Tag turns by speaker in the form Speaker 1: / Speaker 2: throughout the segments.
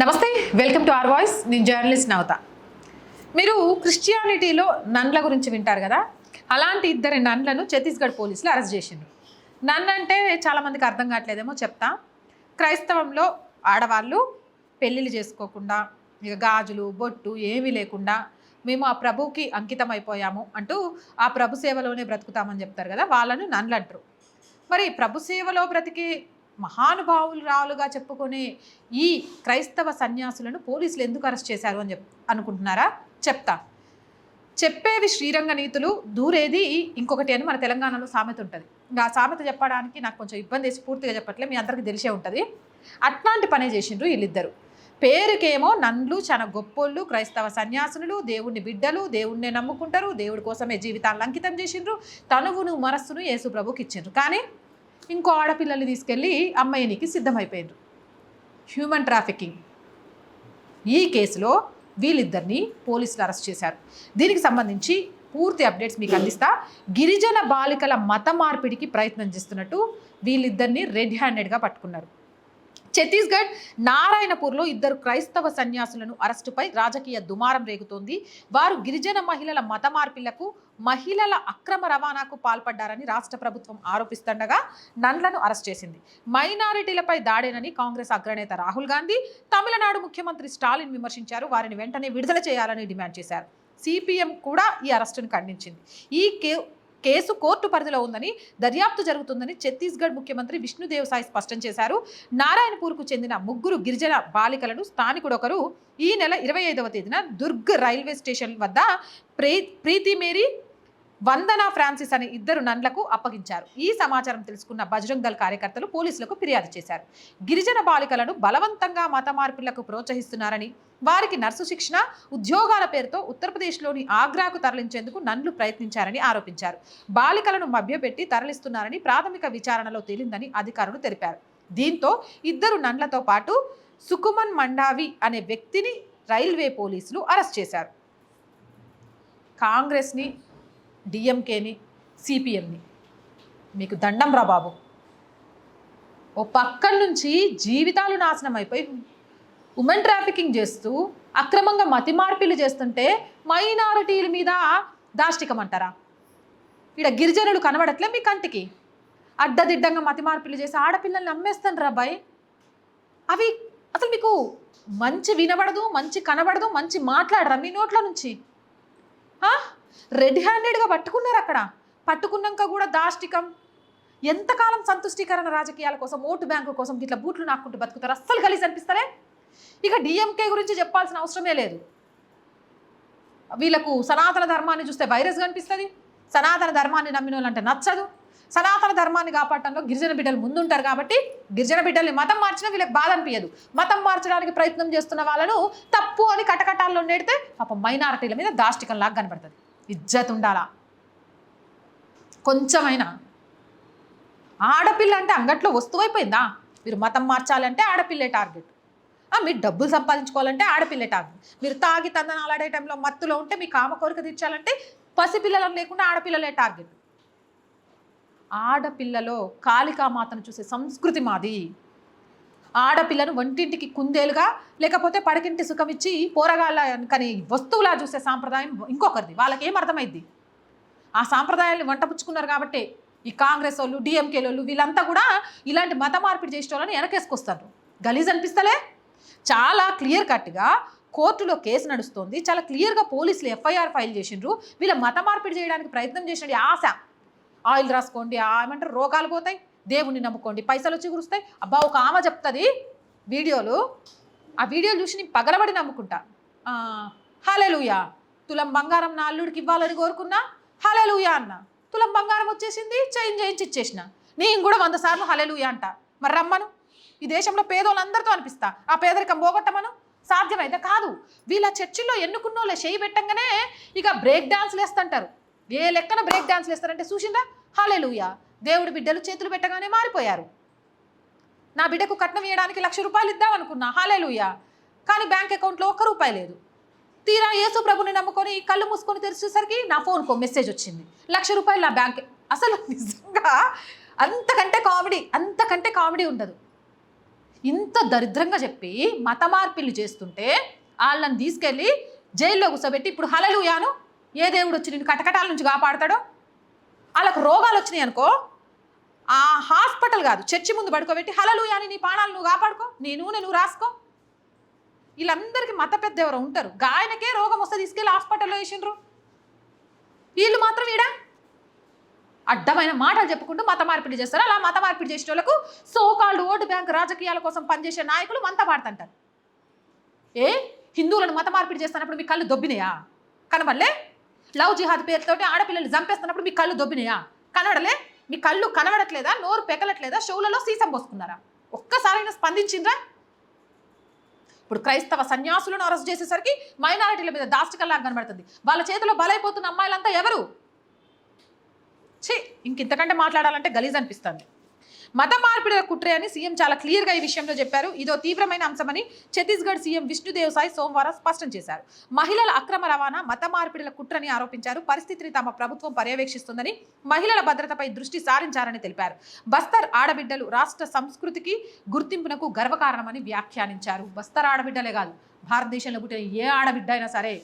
Speaker 1: నమస్తే welcome to R voice. నేను journalist నవత. మీరు క్రిస్టియానిటీలో నన్ల గురించి వింటారు కదా? అలాంటి ఇద్దరు నన్లను ఛత్తీస్గఢ్ పోలీసులు అరెస్ట్ చేసిండ్రు. నన్ను అంటే చాలామందికి అర్థం కావట్లేదేమో చెప్తా. క్రైస్తవంలో ఆడవాళ్ళు పెళ్ళిళ్ళు చేసుకోకుండా ఇక గాజులు బొట్టు ఏమీ లేకుండా మేము ఆ ప్రభువుకి అంకితం అయిపోయాము అంటూ ఆ ప్రభు సేవలోనే బ్రతుకుతామని చెప్తారు కదా? వాళ్ళను నన్లు అంటారు. మరి ప్రభు సేవలో బ్రతికి మహానుభావులరాలుగా చెప్పుకునే ఈ క్రైస్తవ సన్యాసులను పోలీసులు ఎందుకు అరెస్ట్ చేశారు అని చెప్ అనుకుంటున్నారా? చెప్తా. చెప్పేవి శ్రీరంగ నీతులు దూరేది ఇంకొకటి అని మన తెలంగాణలో సామెత ఉంటుంది. ఇంకా ఆ సామెత చెప్పడానికి నాకు కొంచెం ఇబ్బంది వేసి పూర్తిగా చెప్పట్లే మీ అందరికీ తెలిసే ఉంటుంది. అట్లాంటి పనే చేసిండ్రు వీళ్ళిద్దరు. పేరుకేమో నన్లు చాలా గొప్పోళ్ళు క్రైస్తవ సన్యాసులు దేవుణ్ణి బిడ్డలు దేవుణ్ణే నమ్ముకుంటారు దేవుడి కోసమే జీవితాన్ని అంకితం చేసిండ్రు తనువును మనస్సును యేసు ప్రభుకి ఇచ్చిండ్రు కానీ ఇంకో ఆడపిల్లల్ని తీసుకెళ్ళి అమ్మాయినికి సిద్ధమైపోయారు హ్యూమన్ ట్రాఫికింగ్ ఈ కేసులో వీళ్ళిద్దరిని పోలీసులు అరెస్ట్ చేశారు. దీనికి సంబంధించి పూర్తి అప్డేట్స్ మీకు అందిస్తా. గిరిజన బాలికల మత మార్పిడికి ప్రయత్నం చేస్తున్నట్టు వీళ్ళిద్దరిని రెడ్ హ్యాండెడ్గా పట్టుకున్నారు. ఛత్తీస్గఢ్ నారాయణపూర్లో ఇద్దరు క్రైస్తవ సన్యాసులను అరెస్టుపై రాజకీయ దుమారం రేగుతోంది. వారు గిరిజన మహిళల మత మార్పిళ్ళకు మహిళల అక్రమ రవాణాకు పాల్పడ్డారని రాష్ట్ర ప్రభుత్వం ఆరోపిస్తుండగా నన్లను అరెస్ట్ చేసింది. మైనారిటీలపై దాడేనని కాంగ్రెస్ అగ్రనేత రాహుల్ గాంధీ తమిళనాడు ముఖ్యమంత్రి స్టాలిన్ విమర్శించారు. వారిని వెంటనే విడుదల చేయాలని డిమాండ్ చేశారు. సిపిఎం కూడా ఈ అరెస్టును ఖండించింది. ఈ కే కేసు కోర్టు పరిధిలో ఉందని దర్యాప్తు జరుగుతుందని ఛత్తీస్గఢ్ ముఖ్యమంత్రి విష్ణుదేవ్ సాయి స్పష్టం చేశారు. నారాయణపూర్కు చెందిన ముగ్గురు గిరిజన బాలికలను స్థానికుడొకరు ఈ నెల ఇరవై ఐదవ తేదీన దుర్గ్ రైల్వే స్టేషన్ వద్ద ప్రీ ప్రీతి మేరీ వందన ఫ్రాన్సిస్ అనే ఇద్దరు నండ్లకు అప్పగించారు. ఈ సమాచారం తెలుసుకున్న బజరంగ్ దళ్ కార్యకర్తలు పోలీసులకు ఫిర్యాదు చేశారు. గిరిజన బాలికలను బలవంతంగా మత మార్పులకు ప్రోత్సహిస్తున్నారని వారికి నర్సు శిక్షణ ఉద్యోగాల పేరుతో ఉత్తరప్రదేశ్లోని ఆగ్రాకు తరలించేందుకు నన్లు ప్రయత్నించారని ఆరోపించారు. బాలికలను మభ్యపెట్టి తరలిస్తున్నారని ప్రాథమిక విచారణలో తేలిందని అధికారులు తెలిపారు. దీంతో ఇద్దరు నండ్లతో పాటు సుకుమన్ మండావి అనే వ్యక్తిని రైల్వే పోలీసులు అరెస్ట్ చేశారు. కాంగ్రెస్ని డిఎంకేని సిపిఎంని. మీకు దండం రా బాబు. ఓ పక్కన నుంచి జీవితాలు నాశనం అయిపోయి ఉమెన్ ట్రాఫికింగ్ చేస్తూ అక్రమంగా మతి మార్పిలు చేస్తుంటే మైనారిటీల మీద దాష్టికం అంటారా ఇక్కడ గిరిజనులు కనబడట్లే మీ కంటికి. అడ్డదిడ్డంగా మతి మార్పిలు చేసి ఆడపిల్లల్ని అమ్మేస్తాను రాబాయ్ అవి అసలు మీకు మంచి వినబడదు మంచి కనబడదు మంచి మాట్లాడరా మీ నోట్ల నుంచి? రెడ్ హ్యాండెడ్గా పట్టుకున్నారు అక్కడ. పట్టుకున్నాక కూడా దాష్టికం. ఎంతకాలం సంతుష్టీకరణ రాజకీయాల కోసం ఓటు బ్యాంకు కోసం ఇట్లా బూట్లు నాకుంటూ బతుకుతారు? అస్సలు కలిసి అనిపిస్తారే ఇక డిఎంకే గురించి చెప్పాల్సిన అవసరమే లేదు. వీళ్ళకు సనాతన ధర్మాన్ని చూస్తే వైరస్ కనిపిస్తుంది. సనాతన ధర్మాన్ని నమ్మిన వాళ్ళంటే నచ్చదు. సనాతన ధర్మాన్ని కాపాడటంలో గిరిజన బిడ్డలు ముందుంటారు కాబట్టి గిరిజన బిడ్డల్ని మతం మార్చినా వీళ్ళకి బాధ అనిపించదు మతం మార్చడానికి ప్రయత్నం చేస్తున్న వాళ్ళను తప్పు అని కటకటాల్లో నేడితే పాపం మైనారిటీల మీద దాష్టికం లాగా కనబడుతుంది. ఇజ్జత్ ఉండాలా కొంచెమైనా. ఆడపిల్ల అంటే అంగట్లో వస్తువు అయిపోయిందా? మీరు మతం మార్చాలంటే ఆడపిల్లే టార్గెట్. మీరు డబ్బులు సంపాదించుకోవాలంటే ఆడపిల్లే టార్గెట్. మీరు తాగి తందనాలు ఆడే టైంలో మత్తులో ఉంటే మీ కామ కోరిక తీర్చాలంటే పసిపిల్లలను లేకుండా ఆడపిల్లలే టార్గెట్. ఆడపిల్లలో కాళికామాతను చూసే సంస్కృతి మాది. ఆడపిల్లను వంటింటికి కుందేలుగా లేకపోతే పడకింటి సుఖం ఇచ్చి పోరగాళ్ళ కానీ వస్తువులా చూసే సాంప్రదాయం ఇంకొకరిది. వాళ్ళకి ఏం అర్థమైద్ది? ఆ సాంప్రదాయాన్ని వంటపుచ్చుకున్నారు కాబట్టి ఈ కాంగ్రెస్ వాళ్ళు డిఎంకే వాళ్ళు వీళ్ళంతా కూడా ఇలాంటి మత మార్పిడి చేసే వాళ్ళని వెనకేసుకొస్తారు. గలీజ్ అనిపిస్తలే? చాలా క్లియర్ కట్గా కోర్టులో కేసు నడుస్తోంది. చాలా క్లియర్గా పోలీసులు ఎఫ్ఐఆర్ ఫైల్ చేసిండ్రు. వీళ్ళ మత మార్పిడి చేయడానికి ప్రయత్నం చేసిన ఆశ. ఆయిల్ రాసుకోండి ఆ ఏమంటారు రోగాలు పోతాయి. దేవుణ్ణి నమ్ముకోండి. పైసలు వచ్చి కురుస్తాయి. అబ్బా ఒక ఆమె చెప్తుంది వీడియోలు. ఆ వీడియోలు చూసి నేను పగలబడి నమ్ముకుంటా. హలెలుయా తులం బంగారం నా అల్లుడికి ఇవ్వాలని కోరుకున్నా హలెలుయా అన్న. తులం బంగారం వచ్చేసింది చేంజ్ చేయించి ఇచ్చేసిన. నేను కూడా వంద సార్లు హలెలుయా అంట. మరి రమ్మను. ఈ దేశంలో పేదోళ్ళందరితో అనిపిస్తా. ఆ పేదరికం పోగొట్టమను. సాధ్యమైతే కాదు. వీళ్ళ చర్చిల్లో ఎన్నుకున్నోళ్ళే చేయి పెట్టంగానే ఇక బ్రేక్ డాన్స్లు వేస్తుంటారు. ఏ లెక్కన బ్రేక్ డాన్స్లు వేస్తారంటే చూసిందా హాలేలుయా దేవుడి బిడ్డలు చేతులు పెట్టగానే మారిపోయారు. నా బిడ్డకు కట్నం ఇవ్వడానికి లక్ష రూపాయలు ఇద్దామనుకున్నా హాలేలుయ్యా కానీ బ్యాంక్ అకౌంట్లో ఒక్క రూపాయి లేదు. తీరా యేసు ప్రభుని నమ్ముకొని కళ్ళు మూసుకొని తెరిచేసరికి నా ఫోన్కు మెసేజ్ వచ్చింది. లక్ష రూపాయలు నా బ్యాంక్ అసలు నిజంగా అంతకంటే కామెడీ అంతకంటే కామెడీ ఉండదు. ఇంత దరిద్రంగా చెప్పి మత మార్పిళ్ళు చేస్తుంటే వాళ్ళని తీసుకెళ్ళి జైల్లో కూర్చోబెట్టి ఇప్పుడు హలలుయాను. ఏ దేవుడు వచ్చి నేను కటకటాల నుంచి కాపాడతాడో? వాళ్ళకు రోగాలు వచ్చినాయి అనుకో ఆ హాస్పిటల్ కాదు చర్చి ముందు పడుకోబెట్టి హలలుయాని నీ ప్రాణాలు నువ్వు కాపాడుకో నీ నూనె నువ్వు రాసుకో. వీళ్ళందరికీ మత పెద్ద ఎవరో ఉంటారు. గాయనకే రోగం వస్తే తీసుకెళ్ళి హాస్పిటల్లో వేసిండ్రు. వీళ్ళు మాత్రం ఈడ అడ్డమైన మాటలు చెప్పుకుంటూ మత మార్పిడి చేస్తారు. అలా మత మార్పిడి చేసే వాళ్ళకు సోకాళ్ళు ఓటు బ్యాంక్ రాజకీయాల కోసం పనిచేసే నాయకులు మంత పాడుతుంటారు ఏ? హిందువులను మత మార్పిడి చేస్తున్నప్పుడు మీ కళ్ళు దొబ్బినాయా? కనబడలే? లవ్ జిహాద్ పేరుతోటి ఆడపిల్లలు చంపేస్తున్నప్పుడు మీ కళ్ళు దొబ్బినాయా? కనబడలే? మీ కళ్ళు కనబడట్లేదా? నోరు పెకలట్లేదా? షోలలో సీసం పోసుకున్నారా? ఒక్కసారైనా స్పందించిండ్రా? ఇప్పుడు క్రైస్తవ సన్యాసులను అరెస్ట్ చేసేసరికి మైనారిటీల మీద దాష్టికల్లా కనబడుతుంది. వాళ్ళ చేతిలో బలైపోతున్న అమ్మాయిలంతా ఎవరు? ఛీ ఇంకింతకంటే మాట్లాడాలంటే గలీజ్ అనిపిస్తుంది. మత మార్పిడిల కుట్రే అని సీఎం చాలా క్లియర్గా ఈ విషయంలో చెప్పారు. ఇదో తీవ్రమైన అంశమని ఛత్తీస్గఢ్ సీఎం విష్ణుదేవ్ సాయి సోమవారం స్పష్టం చేశారు. మహిళల అక్రమ రవాణా మత మార్పిడిల కుట్రని ఆరోపించారు. పరిస్థితిని తమ ప్రభుత్వం పర్యవేక్షిస్తుందని మహిళల భద్రతపై దృష్టి సారించారని తెలిపారు. బస్తర్ ఆడబిడ్డలు రాష్ట్ర సంస్కృతికి గుర్తింపునకు గర్వకారణమని వ్యాఖ్యానించారు. బస్తర్ ఆడబిడ్డలే కాదు భారతదేశంలో పుట్టిన ఏ ఆడబిడ్డ అయినా సరే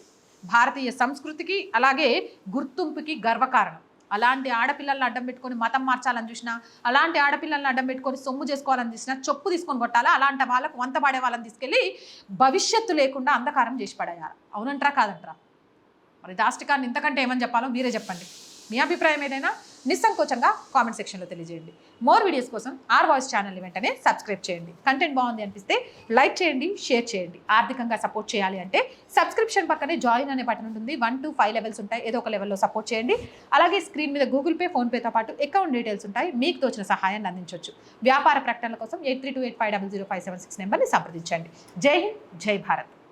Speaker 1: భారతీయ సంస్కృతికి అలాగే గుర్తింపుకి గర్వకారణం. అలాంటి ఆడపిల్లల్ని అడ్డం పెట్టుకొని మతం మార్చాలని చూసినా అలాంటి ఆడపిల్లల్ని అడ్డం పెట్టుకొని సొమ్ము చేసుకోవాలని చూసినా చొప్పు తీసుకొని కొట్టాలా? అలాంటి వాళ్ళకు వంత పాడే వాళ్ళని తీసుకెళ్ళి భవిష్యత్తు లేకుండా అంధకారం చేసి పడేయాలి. అవునంటారా కాదంటారా? మరి దాష్టికాన్ని ఇంతకంటే ఏమని చెప్పాలో మీరే చెప్పండి. మీ అభిప్రాయం ఏదైనా? నిస్సంకోచంగా కామెంట్ సెక్షన్లో తెలియజేయండి. మోర్ వీడియోస్ కోసం ఆర్ వాయిస్ ఛానల్ని వెంటనే సబ్స్క్రైబ్ చేయండి. కంటెంట్ బాగుంది అనిపిస్తే లైక్ చేయండి షేర్ చేయండి. ఆర్థికంగా సపోర్ట్ చేయాలి అంటే సబ్స్క్రిప్షన్ పక్కనే జాయిన్ అనే బటన్ ఉంటుంది. వన్ టు ఫైవ్ లెవెల్స్ ఉంటాయి. ఏదో ఒక లెవెల్లో సపోర్ట్ చేయండి. అలాగే స్క్రీన్ మీద గూగుల్ పే ఫోన్పేతో పాటు అకౌంట్ డీటెయిల్స్ ఉంటాయి. మీకు తోచిన సహాయాన్ని అందించవచ్చు వ్యాపార ప్రకటనల కోసం eight three two eight five double zero five seven six నెంబర్ని సంప్రదించండి. జై హింద్ జై భారత్.